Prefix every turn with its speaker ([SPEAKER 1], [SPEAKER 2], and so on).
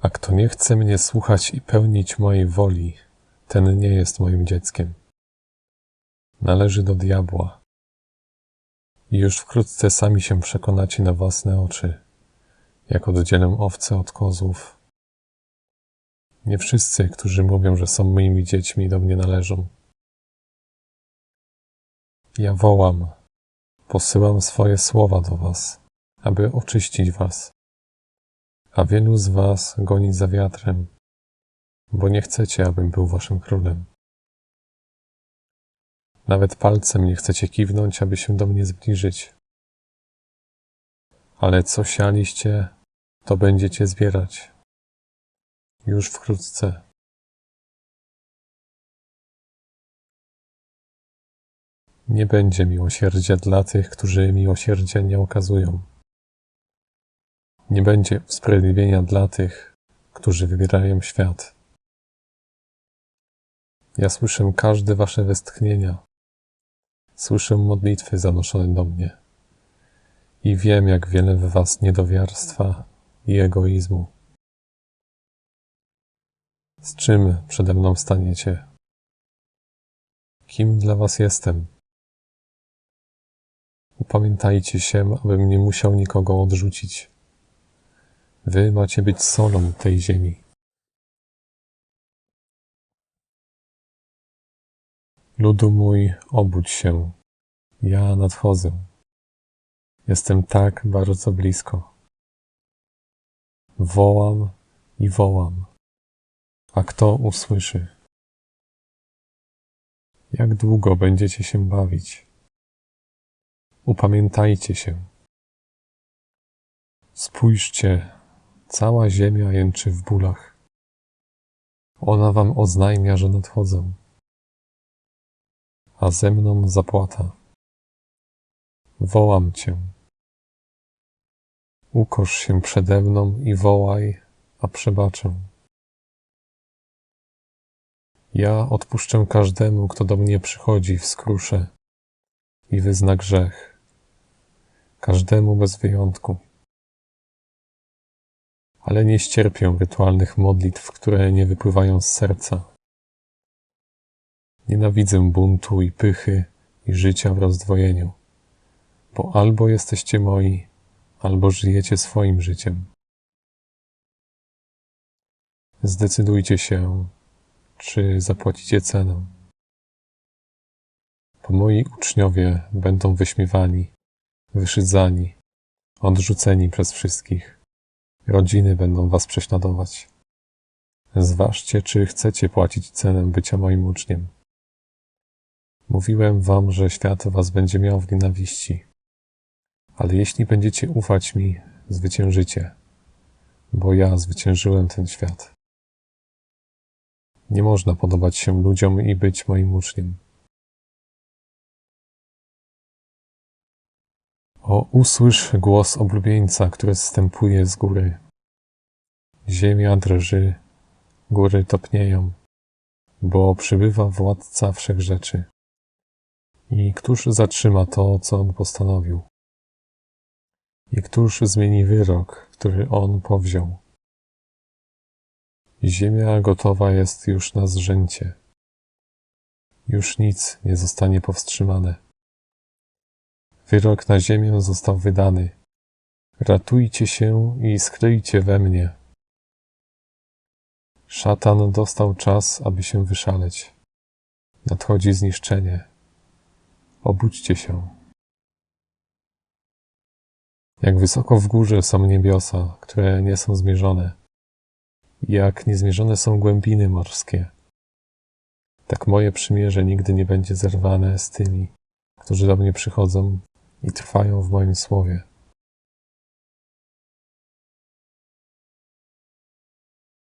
[SPEAKER 1] A kto nie chce mnie słuchać i pełnić mojej woli, ten nie jest moim dzieckiem. Należy do diabła. I już wkrótce sami się przekonacie na własne oczy, jak oddzielę owce od kozłów. Nie wszyscy, którzy mówią, że są moimi dziećmi, do mnie należą. Ja wołam, posyłam swoje słowa do was, aby oczyścić was, a wielu z was goni za wiatrem, bo nie chcecie, abym był waszym królem. Nawet palcem nie chcecie kiwnąć, aby się do mnie zbliżyć. Ale co sialiście, to będziecie zbierać. Już wkrótce. Nie będzie miłosierdzia dla tych, którzy miłosierdzia nie okazują. Nie będzie usprawiedliwienia dla tych, którzy wybierają świat. Ja słyszę każde wasze westchnienia. Słyszę modlitwy zanoszone do mnie. I wiem, jak wiele w was niedowiarstwa i egoizmu. Z czym przede mną staniecie? Kim dla was jestem? Upamiętajcie się, abym nie musiał nikogo odrzucić. Wy macie być solą tej ziemi. Ludu mój, obudź się. Ja nadchodzę. Jestem tak bardzo blisko. Wołam i wołam. A kto usłyszy? Jak długo będziecie się bawić? Upamiętajcie się. Spójrzcie, cała ziemia jęczy w bólach. Ona wam oznajmia, że nadchodzę. A ze mną zapłata. Wołam cię. Ukosz się przede mną i wołaj, a przebaczę. Ja odpuszczę każdemu, kto do mnie przychodzi w skrusze i wyzna grzech. Każdemu bez wyjątku. Ale nie ścierpię rytualnych modlitw, które nie wypływają z serca. Nienawidzę buntu i pychy i życia w rozdwojeniu, bo albo jesteście moi, albo żyjecie swoim życiem. Zdecydujcie się, czy zapłacicie cenę. Bo moi uczniowie będą wyśmiewani, wyszydzani, odrzuceni przez wszystkich. Rodziny będą was prześladować. Zważcie, czy chcecie płacić cenę bycia moim uczniem. Mówiłem wam, że świat was będzie miał w nienawiści. Ale jeśli będziecie ufać mi, zwyciężycie, bo ja zwyciężyłem ten świat. Nie można podobać się ludziom i być moim uczniem. O, usłysz głos oblubieńca, który zstępuje z góry. Ziemia drży, góry topnieją, bo przybywa władca wszechrzeczy. I któż zatrzyma to, co on postanowił? I któż zmieni wyrok, który on powziął? Ziemia gotowa jest już na zrzęcie. Już nic nie zostanie powstrzymane. Wyrok na ziemię został wydany. Ratujcie się i skryjcie we mnie. Szatan dostał czas, aby się wyszaleć. Nadchodzi zniszczenie. Obudźcie się. Jak wysoko w górze są niebiosa, które nie są zmierzone, jak niezmierzone są głębiny morskie, tak moje przymierze nigdy nie będzie zerwane z tymi, którzy do mnie przychodzą i trwają w moim słowie.